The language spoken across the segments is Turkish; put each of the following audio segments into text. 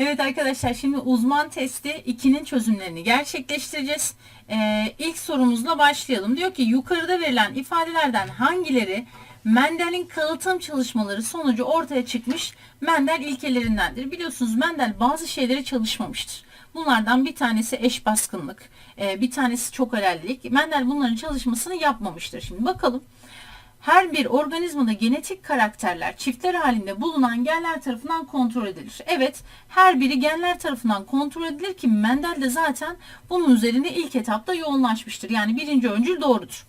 Evet arkadaşlar şimdi uzman testi 2'nin çözümlerini gerçekleştireceğiz. Ee, ilk sorumuzla başlayalım. Diyor ki yukarıda verilen ifadelerden hangileri Mendel'in kalıtım çalışmaları sonucu ortaya çıkmış Mendel ilkelerindendir. Biliyorsunuz Mendel bazı şeyleri çalışmamıştır. Bunlardan bir tanesi eş baskınlık, e, bir tanesi çok alellilik. Mendel bunların çalışmasını yapmamıştır. Şimdi bakalım. Her bir organizmada genetik karakterler çiftler halinde bulunan genler tarafından kontrol edilir. Evet, her biri genler tarafından kontrol edilir ki Mendel de zaten bunun üzerine ilk etapta yoğunlaşmıştır. Yani birinci öncül doğrudur.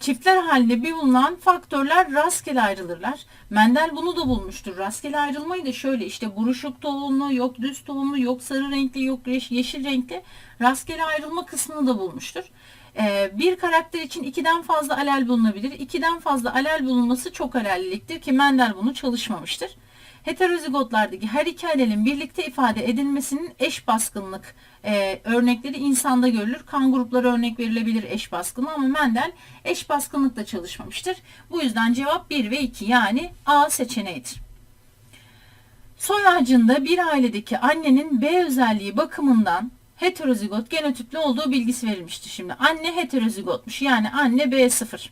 Çiftler halinde bir bulunan faktörler rastgele ayrılırlar. Mendel bunu da bulmuştur. Rastgele ayrılmayı da şöyle işte buruşuk tohumlu, yok düz tohumlu, yok sarı renkli, yok yeşil renkli rastgele ayrılma kısmını da bulmuştur. Ee, bir karakter için ikiden fazla alel bulunabilir. İkiden fazla alel bulunması çok alelliliktir ki Mendel bunu çalışmamıştır. Heterozigotlardaki her iki alelin birlikte ifade edilmesinin eş baskınlık e, örnekleri insanda görülür. Kan grupları örnek verilebilir eş baskınlığı ama Mendel eş baskınlıkla çalışmamıştır. Bu yüzden cevap 1 ve 2 yani A seçeneğidir. Soy ağacında bir ailedeki annenin B özelliği bakımından heterozigot genotipli olduğu bilgisi verilmişti şimdi. Anne heterozigotmuş yani anne B0.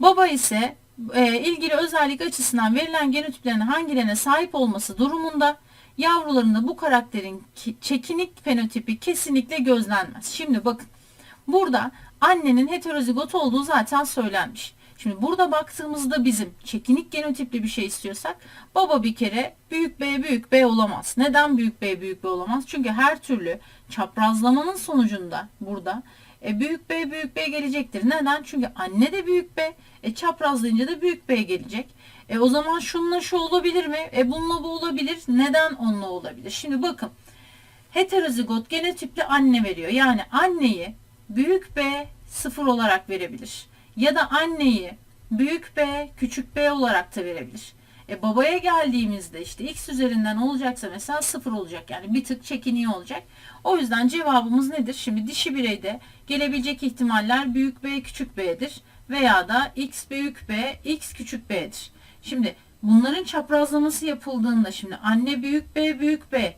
Baba ise e, ilgili özellik açısından verilen genotiplerin hangilerine sahip olması durumunda yavrularında bu karakterin çekinik fenotipi kesinlikle gözlenmez. Şimdi bakın burada annenin heterozigot olduğu zaten söylenmiş. Şimdi burada baktığımızda bizim çekinik genotipli bir şey istiyorsak baba bir kere büyük B büyük B olamaz. Neden büyük B büyük B olamaz? Çünkü her türlü çaprazlamanın sonucunda burada e, büyük B büyük B gelecektir. Neden? Çünkü anne de büyük B. E, çaprazlayınca da büyük B gelecek. E, o zaman şununla şu olabilir mi? E, bununla bu olabilir. Neden onunla olabilir? Şimdi bakın. Heterozigot genotipli anne veriyor. Yani anneyi büyük B sıfır olarak verebilir. Ya da anneyi büyük B küçük B olarak da verebilir. E babaya geldiğimizde işte x üzerinden olacaksa mesela sıfır olacak. Yani bir tık çekiniyor olacak. O yüzden cevabımız nedir? Şimdi dişi bireyde gelebilecek ihtimaller büyük B küçük B'dir. Veya da x büyük B, x küçük B'dir. Şimdi bunların çaprazlaması yapıldığında şimdi anne büyük B büyük B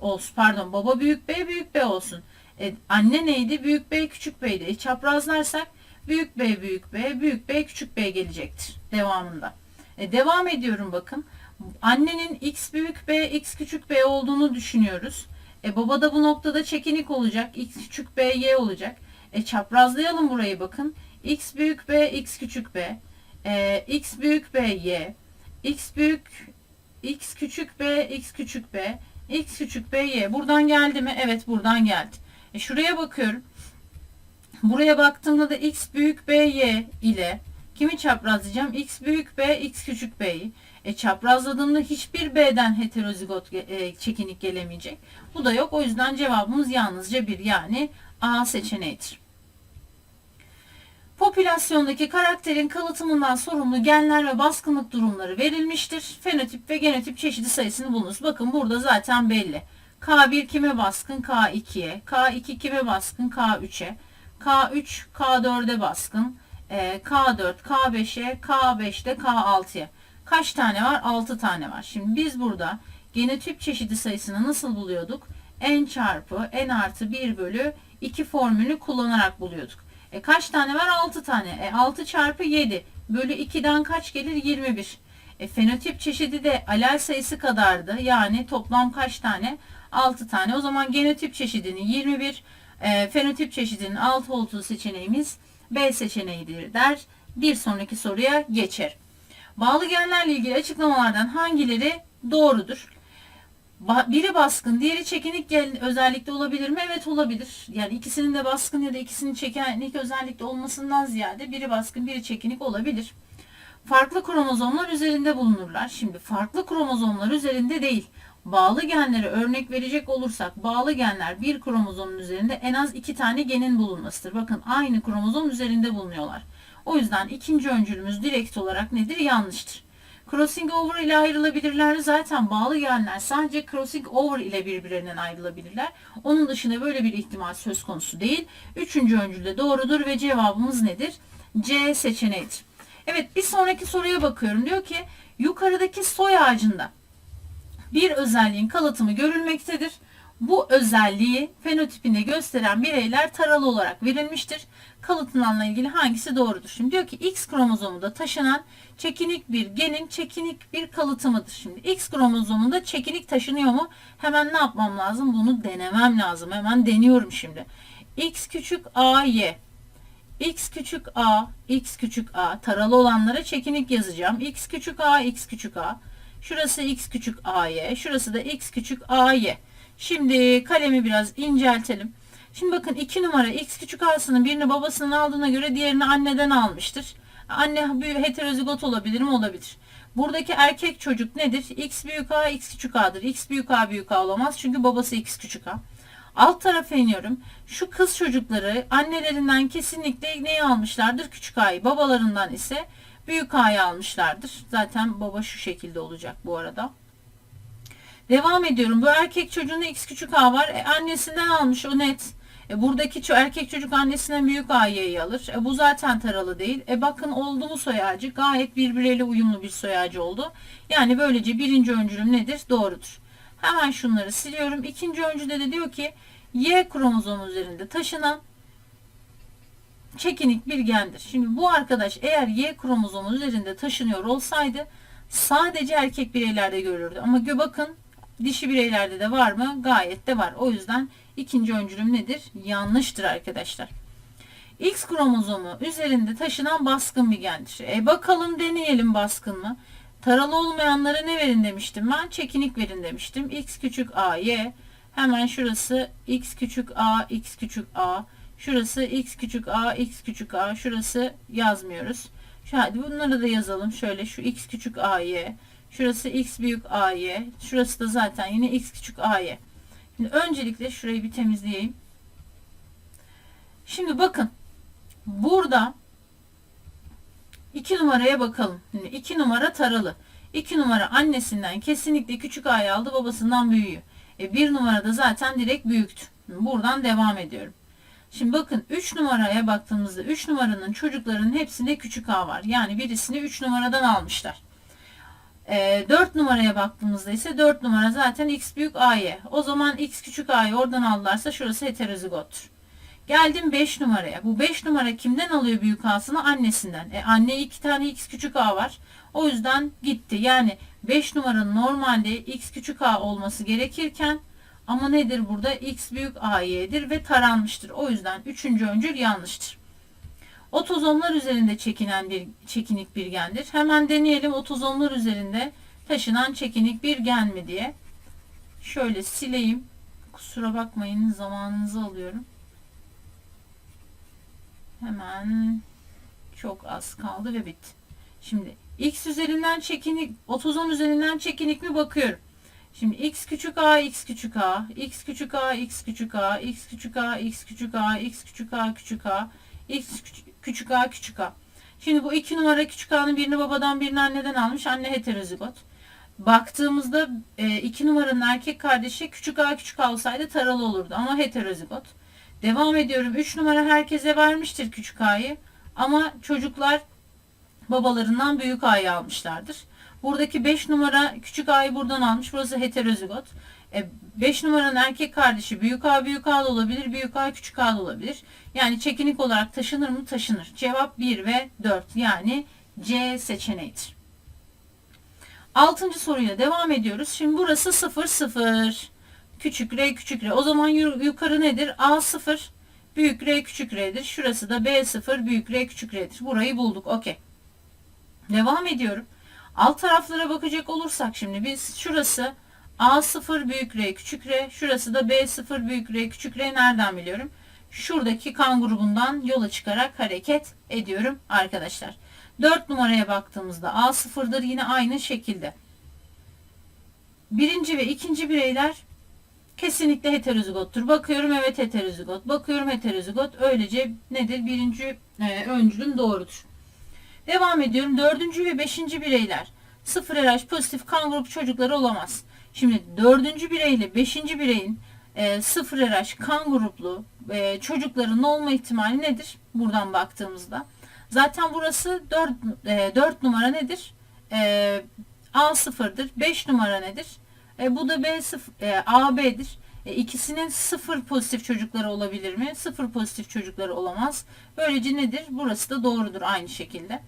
olsun. Pardon baba büyük B büyük B olsun. E, anne neydi? Büyük B küçük B'ydi. E, çaprazlarsak büyük B büyük B büyük B küçük B gelecektir devamında. E, devam ediyorum bakın. Annenin x büyük B, x küçük B olduğunu düşünüyoruz. E, baba da bu noktada çekinik olacak. x küçük B, y olacak. E, çaprazlayalım burayı bakın. x büyük B, x küçük B. E, x büyük B, y. x büyük x küçük B, x küçük B. x küçük B, y. Buradan geldi mi? Evet buradan geldi. E, şuraya bakıyorum. Buraya baktığımda da x büyük B, y ile Kimi çaprazlayacağım? X büyük B, X küçük B'yi. E çaprazladığımda hiçbir B'den heterozigot e, çekinik gelemeyecek. Bu da yok. O yüzden cevabımız yalnızca bir yani A seçeneğidir. Popülasyondaki karakterin kalıtımından sorumlu genler ve baskınlık durumları verilmiştir. Fenotip ve genotip çeşidi sayısını bulunuz. Bakın burada zaten belli. K1 kime baskın? K2'ye. K2 kime baskın? K3'e. K3 K4'e baskın. K4, K5'e, K5'te K6'ya. Kaç tane var? 6 tane var. Şimdi biz burada genotip çeşidi sayısını nasıl buluyorduk? N çarpı N artı 1 bölü 2 formülü kullanarak buluyorduk. E kaç tane var? 6 tane. E 6 çarpı 7 bölü 2'den kaç gelir? 21. E fenotip çeşidi de alel sayısı kadardı. Yani toplam kaç tane? 6 tane. O zaman genotip çeşidini 21, e, fenotip çeşidinin 6 olduğu seçeneğimiz B seçeneğidir der. Bir sonraki soruya geçer. Bağlı genlerle ilgili açıklamalardan hangileri doğrudur? Biri baskın, diğeri çekinik gen özellikle olabilir mi? Evet olabilir. Yani ikisinin de baskın ya da ikisinin çekinik özellikle olmasından ziyade biri baskın, biri çekinik olabilir. Farklı kromozomlar üzerinde bulunurlar. Şimdi farklı kromozomlar üzerinde değil. Bağlı genlere örnek verecek olursak bağlı genler bir kromozomun üzerinde en az iki tane genin bulunmasıdır. Bakın aynı kromozom üzerinde bulunuyorlar. O yüzden ikinci öncülümüz direkt olarak nedir? Yanlıştır. Crossing over ile ayrılabilirler. Zaten bağlı genler sadece crossing over ile birbirlerinden ayrılabilirler. Onun dışında böyle bir ihtimal söz konusu değil. Üçüncü öncülde doğrudur ve cevabımız nedir? C seçeneğidir. Evet bir sonraki soruya bakıyorum. Diyor ki yukarıdaki soy ağacında bir özelliğin kalıtımı görülmektedir. Bu özelliği fenotipinde gösteren bireyler taralı olarak verilmiştir. Kalıtınanla ilgili hangisi doğrudur? Şimdi diyor ki X kromozomunda taşınan çekinik bir genin çekinik bir kalıtımıdır. Şimdi X kromozomunda çekinik taşınıyor mu? Hemen ne yapmam lazım? Bunu denemem lazım. Hemen deniyorum şimdi. X küçük A Y x küçük a, x küçük a taralı olanlara çekinik yazacağım. x küçük a, x küçük a. Şurası x küçük a'y, şurası da x küçük a'y. Şimdi kalemi biraz inceltelim. Şimdi bakın 2 numara x küçük a'sının birini babasının aldığına göre diğerini anneden almıştır. Anne büyük heterozigot olabilir mi? Olabilir. Buradaki erkek çocuk nedir? x büyük a, x küçük a'dır. x büyük a büyük a olamaz çünkü babası x küçük a. Alt tarafa iniyorum. Şu kız çocukları annelerinden kesinlikle neyi almışlardır? Küçük A'yı. Babalarından ise büyük A'yı almışlardır. Zaten baba şu şekilde olacak bu arada. Devam ediyorum. Bu erkek çocuğunda X küçük A var. E, annesinden almış o net. E, buradaki ço- erkek çocuk annesinden büyük A'yı alır. E, bu zaten taralı değil. E, bakın oldu mu soy ağacı? Gayet birbirleriyle uyumlu bir soy ağacı oldu. Yani böylece birinci öncülüm nedir? Doğrudur. Hemen şunları siliyorum. İkinci öncüde de diyor ki Y kromozomu üzerinde taşınan çekinik bir gendir. Şimdi bu arkadaş eğer Y kromozomu üzerinde taşınıyor olsaydı sadece erkek bireylerde görülürdü. Ama gö bakın dişi bireylerde de var mı? Gayet de var. O yüzden ikinci öncülüm nedir? Yanlıştır arkadaşlar. X kromozomu üzerinde taşınan baskın bir gendir. E bakalım deneyelim baskın mı? Taralı olmayanlara ne verin demiştim ben? Çekinik verin demiştim. X küçük a, y. Hemen şurası x küçük a, x küçük a. Şurası x küçük a, x küçük a. Şurası yazmıyoruz. Şu, hadi bunları da yazalım. Şöyle şu x küçük a, y. Şurası x büyük a, y. Şurası da zaten yine x küçük a, y. Şimdi öncelikle şurayı bir temizleyeyim. Şimdi bakın. Burada 2 numaraya bakalım. Şimdi 2 numara taralı. 2 numara annesinden kesinlikle küçük a'yı aldı babasından büyüğü. E, 1 numarada zaten direkt büyüktü. Buradan devam ediyorum. Şimdi bakın 3 numaraya baktığımızda 3 numaranın çocuklarının hepsinde küçük a var. Yani birisini 3 numaradan almışlar. E, 4 numaraya baktığımızda ise 4 numara zaten x büyük a'ya. O zaman x küçük a'yı oradan aldılarsa şurası heterozigottur. Geldim 5 numaraya. Bu 5 numara kimden alıyor büyük A'sını? Annesinden. E anne 2 tane x küçük A var. O yüzden gitti. Yani 5 numaranın normalde x küçük A olması gerekirken ama nedir burada? x büyük AY'dir ve taranmıştır. O yüzden 3. öncül yanlıştır. Otozomlar üzerinde çekinen bir çekinik bir gendir. Hemen deneyelim otozomlar üzerinde taşınan çekinik bir gen mi diye. Şöyle sileyim. Kusura bakmayın zamanınızı alıyorum. Hemen çok az kaldı ve bitti. Şimdi x üzerinden çekinik, otozom üzerinden çekinik mi bakıyorum. Şimdi x küçük a, x küçük a, x küçük a, x küçük a, x küçük a, x küçük a, x küçük a, küçük a, x küçük a, küçük a. Şimdi bu iki numara küçük a'nın birini babadan birini anneden almış. Anne heterozigot. Baktığımızda e, iki numaranın erkek kardeşi küçük a küçük a olsaydı taralı olurdu ama heterozigot. Devam ediyorum. 3 numara herkese vermiştir küçük A'yı. Ama çocuklar babalarından büyük A'yı almışlardır. Buradaki 5 numara küçük A'yı buradan almış. Burası heterozigot. 5 e, numaranın erkek kardeşi büyük A büyük A da olabilir. Büyük A küçük A da olabilir. Yani çekinik olarak taşınır mı? Taşınır. Cevap 1 ve 4. Yani C seçeneğidir. Altıncı soruyla devam ediyoruz. Şimdi burası 0 0. Küçük R küçük R. O zaman yukarı nedir? A0 büyük R küçük R'dir. Şurası da B0 büyük R küçük R'dir. Burayı bulduk. Okey. Devam ediyorum. Alt taraflara bakacak olursak şimdi biz şurası A0 büyük R küçük R. Şurası da B0 büyük R küçük R. Nereden biliyorum? Şuradaki kan grubundan yola çıkarak hareket ediyorum arkadaşlar. 4 numaraya baktığımızda A0'dır yine aynı şekilde. Birinci ve ikinci bireyler Kesinlikle heterozigottur. Bakıyorum evet heterozigot. Bakıyorum heterozigot. Öylece nedir? Birinci e, öncülüm doğrudur. Devam ediyorum. Dördüncü ve beşinci bireyler sıfır RH pozitif kan grup çocukları olamaz. Şimdi dördüncü bireyle beşinci bireyin e, sıfır RH kan gruplu e, çocukların olma ihtimali nedir? Buradan baktığımızda. Zaten burası 4, 4 numara nedir? E, A sıfırdır. 5 numara nedir? E, bu da B sıfır, e, A B'dir. E, ikisinin sıfır pozitif çocukları olabilir mi? Sıfır pozitif çocukları olamaz. Böylece nedir? Burası da doğrudur aynı şekilde.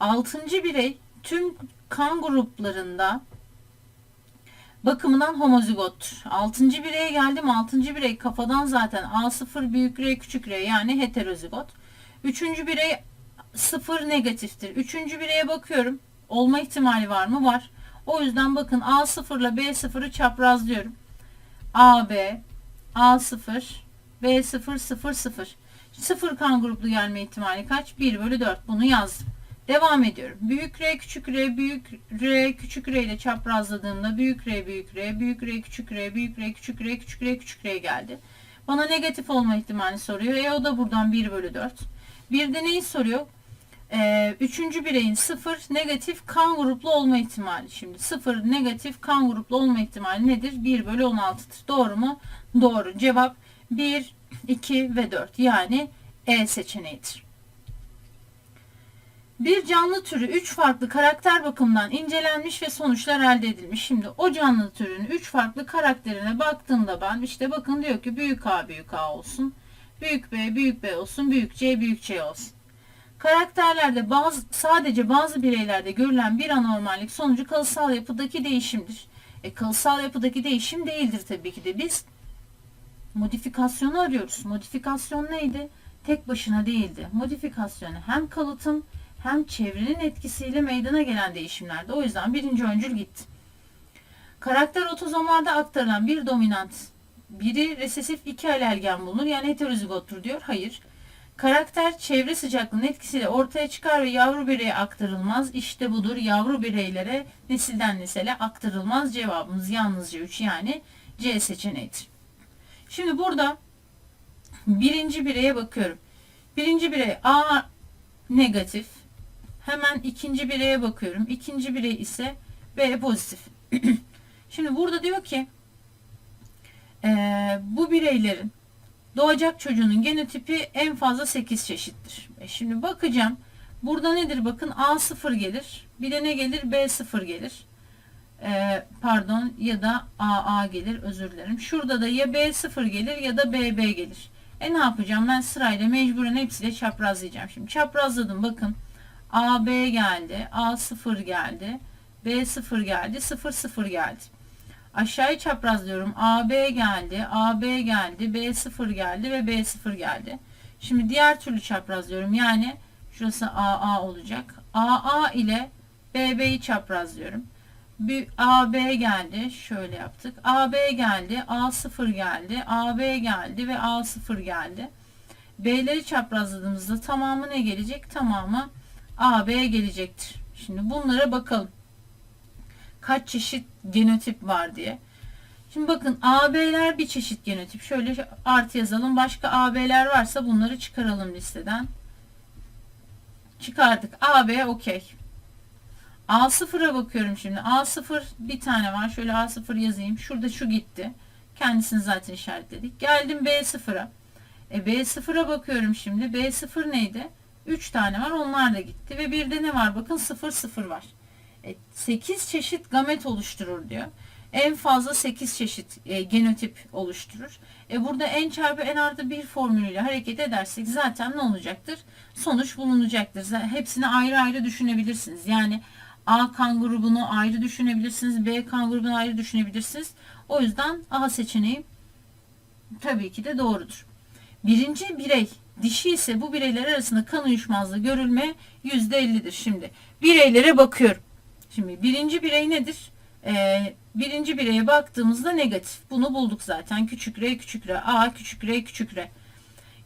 Altıncı birey tüm kan gruplarında bakımından homozigottur. Altıncı bireye geldim. Altıncı birey kafadan zaten A0 büyük R küçük R yani heterozigot. Üçüncü birey sıfır negatiftir. Üçüncü bireye bakıyorum. Olma ihtimali var mı? Var. O yüzden bakın A0 ile B0'ı çaprazlıyorum. AB, A0, B0, 0, 0. Sıfır kan gruplu gelme ihtimali kaç? 1 bölü 4. Bunu yazdım. Devam ediyorum. Büyük R, küçük R, büyük R, küçük R ile çaprazladığımda büyük R, büyük R, büyük R, küçük R, büyük R, küçük R, küçük R, küçük R geldi. Bana negatif olma ihtimali soruyor. E o da buradan 1 bölü 4. Bir de neyi soruyor? Ee, üçüncü bireyin sıfır negatif kan gruplu olma ihtimali. Şimdi sıfır negatif kan gruplu olma ihtimali nedir? 1 bölü 16'dır. Doğru mu? Doğru. Cevap 1, 2 ve 4. Yani E seçeneğidir. Bir canlı türü 3 farklı karakter bakımından incelenmiş ve sonuçlar elde edilmiş. Şimdi o canlı türün 3 farklı karakterine baktığımda ben işte bakın diyor ki büyük A büyük A olsun. Büyük B büyük B olsun. Büyük C büyük C olsun. Karakterlerde bazı, sadece bazı bireylerde görülen bir anormallik sonucu kalıtsal yapıdaki değişimdir. E, kalıtsal yapıdaki değişim değildir tabii ki de. Biz modifikasyonu arıyoruz. Modifikasyon neydi? Tek başına değildi. Modifikasyonu hem kalıtım hem çevrenin etkisiyle meydana gelen değişimlerdi. O yüzden birinci öncül gitti. Karakter otozomalda aktarılan bir dominant, biri resesif iki alergen bulunur. Yani heterozigottur diyor. Hayır. Karakter çevre sıcaklığının etkisiyle ortaya çıkar ve yavru bireye aktarılmaz. İşte budur yavru bireylere nesilden nesile aktarılmaz. Cevabımız yalnızca 3 yani C seçeneğidir. Şimdi burada birinci bireye bakıyorum. Birinci birey A negatif. Hemen ikinci bireye bakıyorum. İkinci birey ise B pozitif. Şimdi burada diyor ki e, bu bireylerin doğacak çocuğunun genotipi en fazla 8 çeşittir. E şimdi bakacağım. Burada nedir? Bakın A0 gelir. Bir de ne gelir? B0 gelir. E, pardon ya da AA gelir. Özür dilerim. Şurada da ya B0 gelir ya da BB gelir. E ne yapacağım? Ben sırayla mecburen hepsiyle çaprazlayacağım. Şimdi çaprazladım. Bakın. AB geldi. A0 geldi. B0 geldi. 00 geldi. Aşağıya çaprazlıyorum. AB geldi, AB geldi, B0 geldi ve B0 geldi. Şimdi diğer türlü çaprazlıyorum. Yani şurası AA olacak. AA ile BB'yi çaprazlıyorum. Bir AB geldi. Şöyle yaptık. AB geldi. A0 geldi. AB geldi ve A0 geldi. B'leri çaprazladığımızda tamamı ne gelecek? Tamamı AB gelecektir. Şimdi bunlara bakalım kaç çeşit genotip var diye. Şimdi bakın AB'ler bir çeşit genotip. Şöyle artı yazalım. Başka AB'ler varsa bunları çıkaralım listeden. Çıkardık. AB okey. A0'a bakıyorum şimdi. A0 bir tane var. Şöyle A0 yazayım. Şurada şu gitti. Kendisini zaten işaretledik. Geldim B0'a. E B0'a bakıyorum şimdi. B0 neydi? 3 tane var. Onlar da gitti. Ve bir de ne var? Bakın 0 0 var. 8 e, çeşit gamet oluşturur diyor. En fazla 8 çeşit e, genotip oluşturur. E burada en çarpı en artı bir formülüyle hareket edersek zaten ne olacaktır? Sonuç bulunacaktır. Hepsini ayrı ayrı düşünebilirsiniz. Yani A kan grubunu ayrı düşünebilirsiniz. B kan grubunu ayrı düşünebilirsiniz. O yüzden A seçeneği tabii ki de doğrudur. Birinci birey dişi ise bu bireyler arasında kan uyuşmazlığı görülme %50'dir. Şimdi bireylere bakıyorum. Şimdi birinci birey nedir? Ee, birinci bireye baktığımızda negatif. Bunu bulduk zaten. Küçük r, küçük r, a, küçük r, küçük r.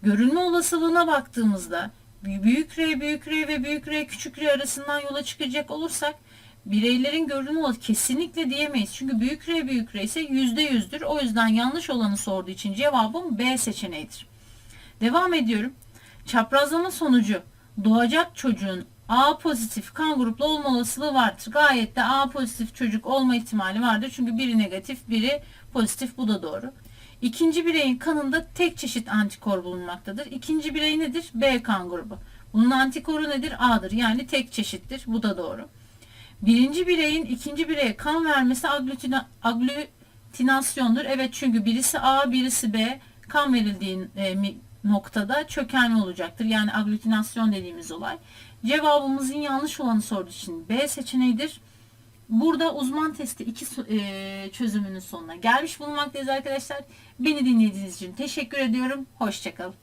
Görülme olasılığına baktığımızda büyük r, büyük r ve büyük r, küçük r arasından yola çıkacak olursak bireylerin görünme olasılığı kesinlikle diyemeyiz. Çünkü büyük r, büyük r ise yüzde yüzdür. O yüzden yanlış olanı sorduğu için cevabım B seçeneğidir. Devam ediyorum. Çaprazlama sonucu doğacak çocuğun A pozitif kan gruplu olma olasılığı vardır. Gayet de A pozitif çocuk olma ihtimali vardır. Çünkü biri negatif, biri pozitif. Bu da doğru. İkinci bireyin kanında tek çeşit antikor bulunmaktadır. İkinci birey nedir? B kan grubu. Bunun antikoru nedir? A'dır. Yani tek çeşittir. Bu da doğru. Birinci bireyin ikinci bireye kan vermesi aglutina, aglutinasyondur. Evet çünkü birisi A birisi B kan verildiği e, noktada çöken olacaktır. Yani aglutinasyon dediğimiz olay. Cevabımızın yanlış olanı sorduğu için B seçeneğidir. Burada uzman testi 2 e, çözümünün sonuna gelmiş bulunmaktayız arkadaşlar. Beni dinlediğiniz için teşekkür ediyorum. Hoşçakalın.